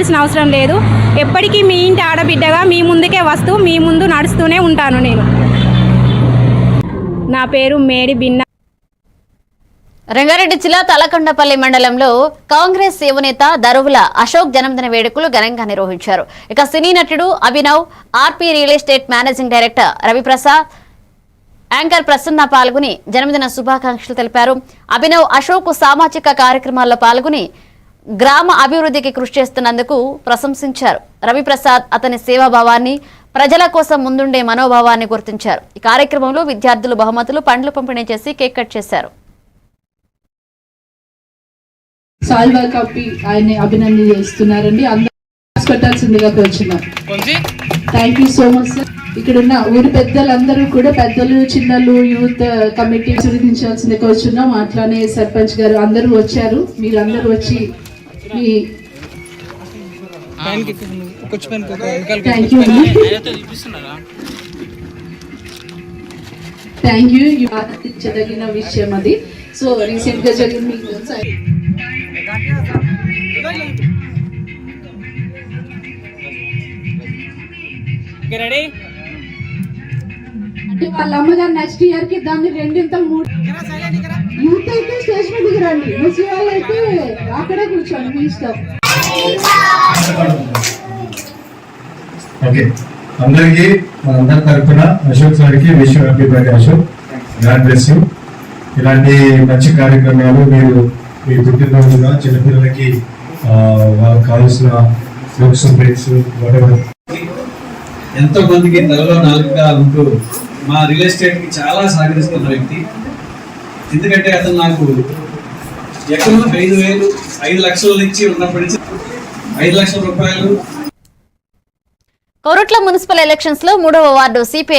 చెప్పుకోవాల్సిన అవసరం లేదు. ఎప్పటికీ మీ ఇంటి ఆడబిడ్డగా మీ ముందుకే వస్తూ మీ ముందు నడుస్తూనే ఉంటాను నేను. నా పేరు మేడి బిన్న. రంగారెడ్డి జిల్లా తలకొండపల్లి మండలంలో కాంగ్రెస్ యువనేత దరువుల అశోక్ జన్మదిన వేడుకలు ఘనంగా నిర్వహించారు. ఇక సినీ నటుడు Abhinav RP real estate managing director Raviprasad anchor Prasanna పాల్గొని జన్మదిన శుభాకాంక్షలు తెలిపారు. అభినవ్ అశోక్ సామాజిక కార్యక్రమాల్లో పాల్గొని గ్రామ అభివృద్ధికి కృషి చేస్తున్నందుకు ప్రశంసించారు. రవిప్రసాద్ అతని సేవాభావాన్ని ప్రజల కోసం ముందుండే మనోభావాన్ని గుర్తించారు. ఈ కార్యక్రమంలో విద్యార్థులు బహుమతులు పండ్లు పంపిణీ చేసి కేక్ కట్ చేశారు. సాల్వా కప్పి ఆయన్ని అభినందన చేస్తున్నారండి. అందరూ పెట్టాల్సిందిగా కోరుచున్నాం. Thank you so much sir ఇక్కడ ఉన్న ఊరి పెద్దలందరూ కూడా పెద్దలు చిన్నలు యూత్ కమిటీ సురిదించాల్సింది కోరుచున్నాం. అట్లానే సర్పంచ్ గారు అందరూ వచ్చారు. మీరందరూ వచ్చి me thank you thank you ఆనందించదగిన విషయం అది సో రీసెంట్ గా జరిగిన మీకు తెలుసా? రెడీ అంటే వాళ్ళ అమ్మగారు నెక్స్ట్ ఇయర్కి దాన్ని రెండింత మూడు యూత్ అయితే స్టేజ్ మీదకి రండి. ముస్లిం వాళ్ళు అయితే అక్కడే కూర్చోండి మీ ఇష్టం. ఓకే. అందరికీ మనందరి తరఫున అశోక్ సార్కి wish happy birthday Ashok. God bless you ఇలాంటి మంచి కార్యక్రమాలు మీరు మీ పుట్టినరోజున చిన్నపిల్లలకి ఆ, వాళ్ళకి కావాల్సిన బుక్స్ బ్రేక్స్ whatever. ఎంతో మందికి తలలో నాలుగుగా ఉంటూ మా రియల్ ఎస్టేట్కి చాలా సహకరిస్తున్న వ్యక్తి. ఎందుకంటే అతను నాకు ఎకరం ఐదు వేలు ఐదు లక్షల నుంచి ఉన్నప్పటి నుంచి ఐదు లక్షల రూపాయలు. కొరుట్ల మున్సిపల్ ఎలక్షన్స్లో మూడవ వార్డు సిపిఐ